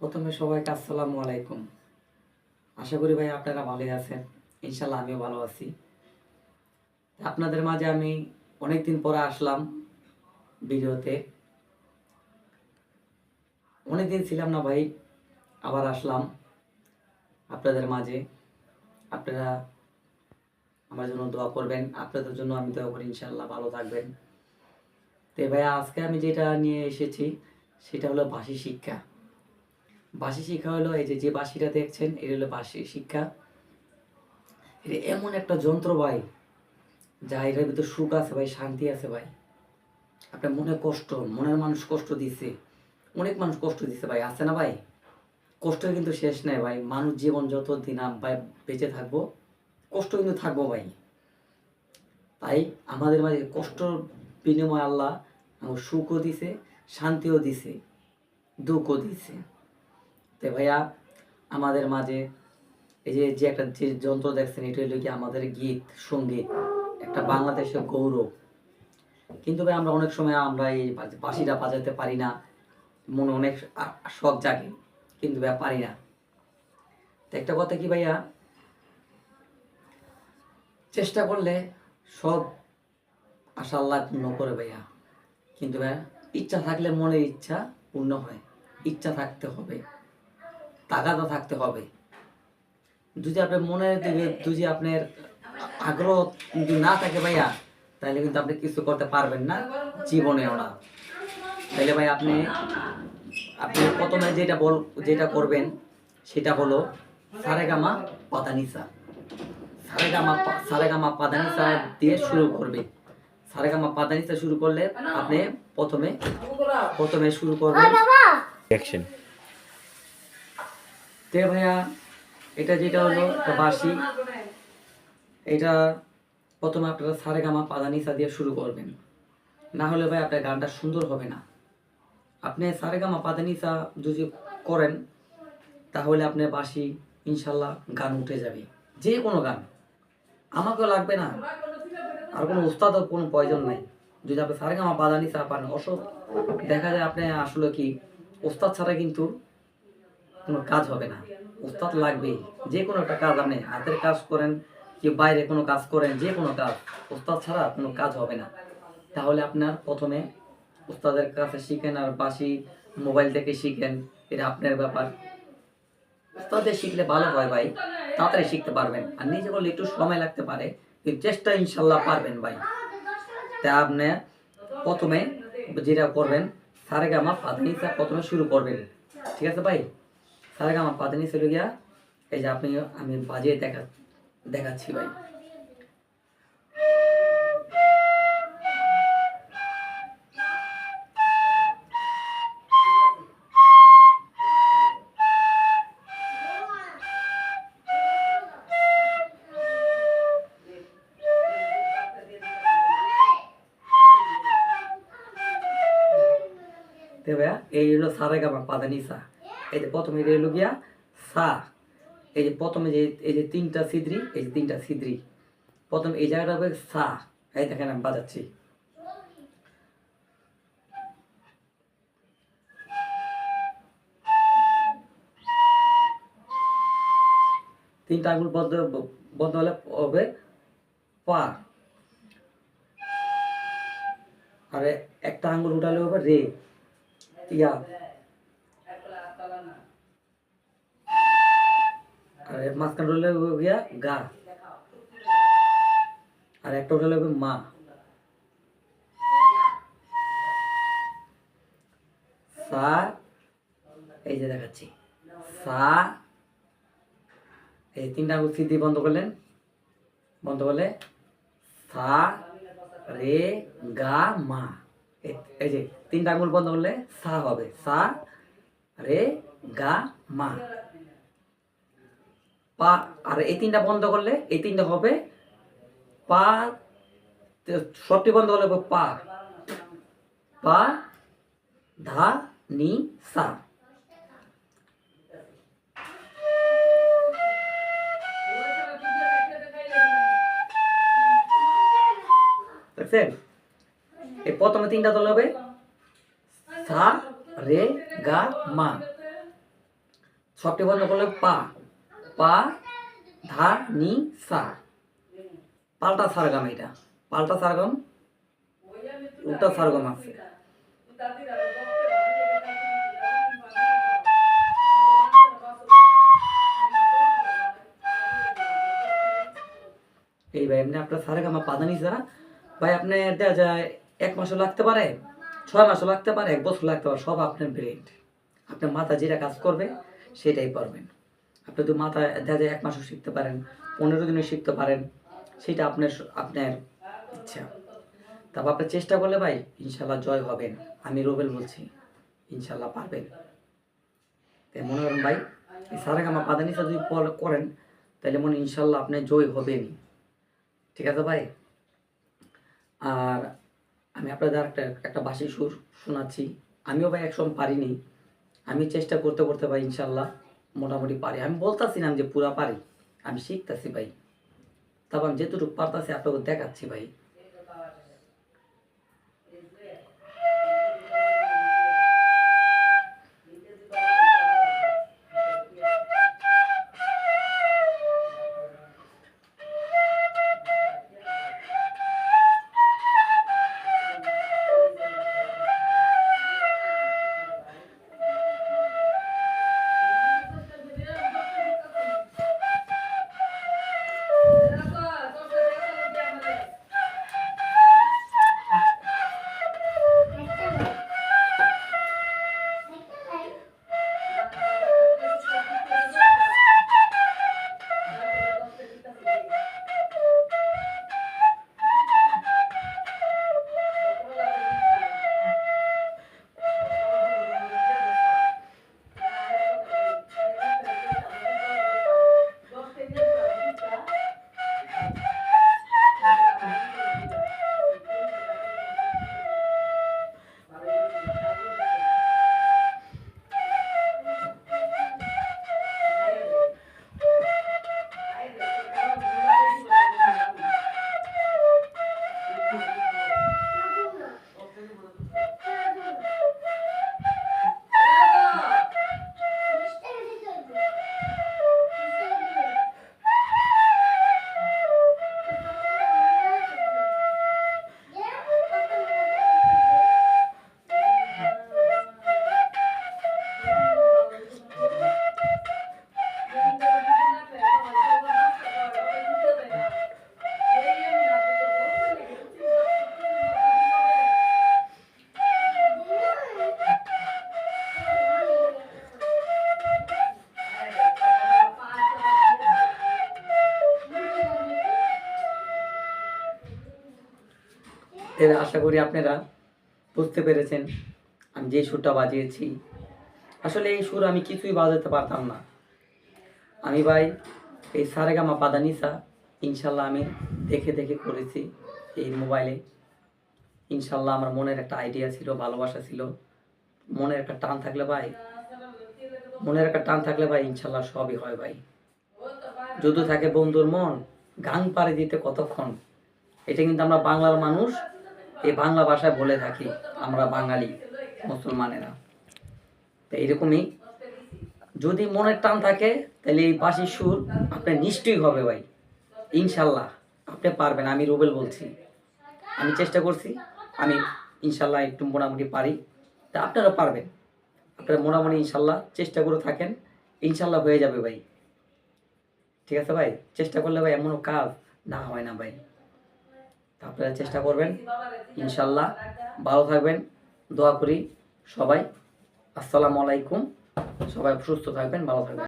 প্রথমে সবাইকে আসসালামু আলাইকুম। আশা করি ভাই আপনারা ভালোই আছেন। ইনশাল্লাহ আমিও ভালো আছি। আপনাদের মাঝে আমি অনেক দিন পরে আসলাম ভিডিওতে। অনেক দিন ছিলাম না ভাই, আবার আসলাম আপনাদের মাঝে। আপনারা আমার জন্য দোয়া করবেন, আপনাদের জন্য আমি দোয়া করি ইনশাল্লাহ ভালো থাকবেন। তো ভাইয়া, আজকে আমি যেটা নিয়ে এসেছি, সেটা হলো বাসি শিক্ষা। বাসি শিক্ষা হলো, এই যে যে বাসিটা দেখছেন, এটা হলো বাসি শিক্ষা এটা এমন একটা যন্ত্র ভাই, যা এটার ভিতরে সুখ আছে ভাই, শান্তি আছে ভাই। আপনার মনে কষ্ট, মনের মানুষ কষ্ট দিছে। অনেক মানুষ কষ্ট দিছে ভাই, আছে না ভাই? কষ্টের কিন্তু শেষ নেই ভাই, মানুষ জীবন যত দিন ভাই বেঁচে থাকব, কষ্ট কিন্তু থাকব ভাই। তাই আমাদের মাঝে কষ্টর বিনিময় আল্লাহ সুখও দিছে, শান্তিও দিছে, দুঃখও দিছে। তো ভাইয়া, আমাদের মাঝে এই যে যে একটা যে যন্ত্র দেখছেন, এটা হলো কি আমাদের গীত, সংগীত, একটা বাংলাদেশের গৌরব। কিন্তু ভাই, আমরা অনেক সময় আমরা এই বাঁশিটা বাজাতে পারি না, মনে অনেক শখ জাগে, কিন্তু ভাই পারি না। তো একটা কথা কি ভাইয়া, চেষ্টা করলে সব আশা আল্লাহ পূর্ণ করে ভাইয়া। কিন্তু ভাইয়া, ইচ্ছা থাকলে মনের ইচ্ছা পূর্ণ হয়, ইচ্ছা থাকতে হবে। তাগাদা থাকতে হবে। যদি আপনার মনের দিকে যদি আপনার আগ্রহ যদি না থাকে ভাইয়া তাহলে কিন্তু আপনি কিছু করতে পারবেন না জীবনেও না। তাহলে ভাই আপনি আপনি প্রথমে যেটা বল যেটা করবেন সেটা হলো সারেগামা পাতানিসা সারেগামা পা- সারেগামা পাদানিসা দিয়ে শুরু করবে। সারেগামা পাদানিসা শুরু করলে আপনি প্রথমে প্রথমে শুরু করবেন। অ্যাকশন তে ভাইয়া এটা যেটা হলো বাঁশি এটা প্রথমে আপনারা সারেগামা পাদানিসা দিয়ে শুরু করবেন। না হলে ভাই আপনার গানটা সুন্দর হবে না। আপনি সারেগামা পাদানিসা যদি করেন, তাহলে আপনার বাসি ইনশাল্লাহ গান উঠে যাবে। যে কোনো গান। আমাকেও লাগবে না। আর কোনো উস্তাদও কোনো প্রয়োজন নাই। যদি আপনি সারেগামা পাদানিসা পান অসব দেখা যায় আপনি আসলে কি ওস্তাদ ছাড়া কিন্তু কোনো কাজ হবে না। উস্তাদ লাগবেই। যে কোনো একটা কাজ আপনি হাতের কাজ করেন কি বাইরে কোনো কাজ করেন, যে কোনো কাজ, উস্তাদ ছাড়া কোনো কাজ হবে না। তাহলে আপনার প্রথমে উস্তাদের কাছে শিখেন আর বাসি মোবাইল থেকে শিখেন, এটা আপনার ব্যাপার। উস্তাদের শিখলে ভালো হয় ভাই, তাড়াতাড়ি শিখতে পারবেন। আর নিজে করলে একটু সময় লাগতে পারে, কিন্তু চেষ্টা ইনশাল্লাহ পারবেন ভাই। তা আপনি প্রথমে যেটা করবেন, সারেগামা পাদনিসা প্রথমে শুরু করবেন। ঠিক আছে ভাই? সারেগামা পাদনিসা গিয়া, এই যে আপনি, আমি বাজিয়ে দেখা, দেখাচ্ছি ভাই। ভাইয়া, এই হলো সারেগামা পাদানিসা এই যে প্রথমে এটা হলো গিয়া সা, এই যে প্রথমে যে, এই যে তিনটা সিদ্রি এই যে তিনটা সিদ্রি প্রথম এই জায়গাটা হবে সা, এই দেখেন আমি বাজাচ্ছি। তিনটা আঙুল বদ্ধ বদ্ধ হলে হবে পা। আর একটা আঙুল উঠালে হবে রে, ইয়া। আর এর মাঝখান হলে হবে গিয়া গা। আর একটা উঠালে হবে মা। সা এই যে দেখাচ্ছি। সা এই তিনটা আঙুল সিদ্ধি বন্ধ করলেন। বন্ধ করলে সা রে, গা, মা। এই যে তিনটা আঙুল বন্ধ করলে সা হবে। সা রে, গা, মা। পা, আর এই তিনটা বন্ধ করলে, এই তিনটা হবে পা সবটি বন্ধ করলে হবে পা। পা, ধা, নি, সা। এই প্রথমে তিনটা দল হবে সা, রে, গা, মা। সবটি বন্ধ করলে পা। পা ধা নি, সা। পাল্টা সারগাম এটা পাল্টা সারগাম, উল্টা সারগাম আছে। এই ভাই এমনি আপনার সারেগামা পাদানি ছাড়া। ভাই, আপনি দেখা যায় এক মাসও লাগতে পারে, ছয় মাসও লাগতে পারে, এক বছর লাগতে পারে, সব আপনার ব্রেন আপনার মাথা যেটা কাজ করবে, সেটাই পারবেন। আপনি তো মাথা দেখা যায় এক মাসও শিখতে পারেন, পনেরো দিনও শিখতে পারেন, সেটা আপনার আপনার ইচ্ছা। তারপর আপনি চেষ্টা করলে ভাই ইনশাল্লাহ জয় হবেন, আমি রোবেল বলছি, ইনশাল্লাহ পারবেন। তাই মনে করেন ভাই, এই সারেগামা পাদানিটা যদি করেন, তাহলে মনে ইনশাল্লাহ আপনি জয় হবেনই। ঠিক আছে ভাই? আর আমি আপনাদের একটা একটা বাসি সুর শোনাচ্ছি। আমিও ভাই একসময় পারিনি, আমি চেষ্টা করতে করতে ভাই ইনশাল্লাহ মোটামুটি পারি। আমি বলতাছি না যে পুরা পারি। আমি শিখতেছি ভাই। তারপর আমি যেটুকু পারতাছি আপনাকে দেখাচ্ছি ভাই। এবার আশা করি আপনারা বুঝতে পেরেছেন আমি যে সুরটা বাজিয়েছি। আসলে এই সুর আমি কিছুই বাজাতে পারতাম না। আমি ভাই, এই সারেগামা পাদানিসা ইনশাল্লাহ আমি দেখে দেখে করেছি এই মোবাইলে। ইনশাল্লাহ আমার মনের একটা আইডিয়া ছিল, ভালোবাসা ছিল। মনের একটা টান থাকলে ভাই, মনের একটা টান থাকলে ভাই ইনশাল্লাহ সবই হয় ভাই। যদি থাকে বন্ধুর মন, গান পাড়ে দিতে কতক্ষণ? এটা কিন্তু আমরা বাংলার মানুষ এই বাংলা ভাষায় বলে থাকি, আমরা বাঙালি, মুসলমানেরা। তো এইরকমই, যদি মনের টান থাকে, তাহলে এই বাঁশির সুর আপনার নিশ্চয়ই হবে ভাই। ইনশাল্লাহ, আপনি পারবেন, আমি রুবেল বলছি। আমি চেষ্টা করছি, আমি ইনশাল্লাহ একটু মোটামুটি পারি। তা আপনারা পারবেন। আপনারা মোটামুটি ইনশাল্লাহ চেষ্টা করে থাকেন, ইনশাল্লাহ হয়ে যাবে ভাই। ঠিক আছে ভাই? চেষ্টা করলে ভাই এমনও কাজ না হয় না ভাই। আপনারা চেষ্টা করবেন, ইনশাল্লাহ। ভালো থাকবেন, দোয়া করি সবাই। আসসালামু আলাইকুম। সবাই সুস্থ থাকবেন, ভালো থাকবেন।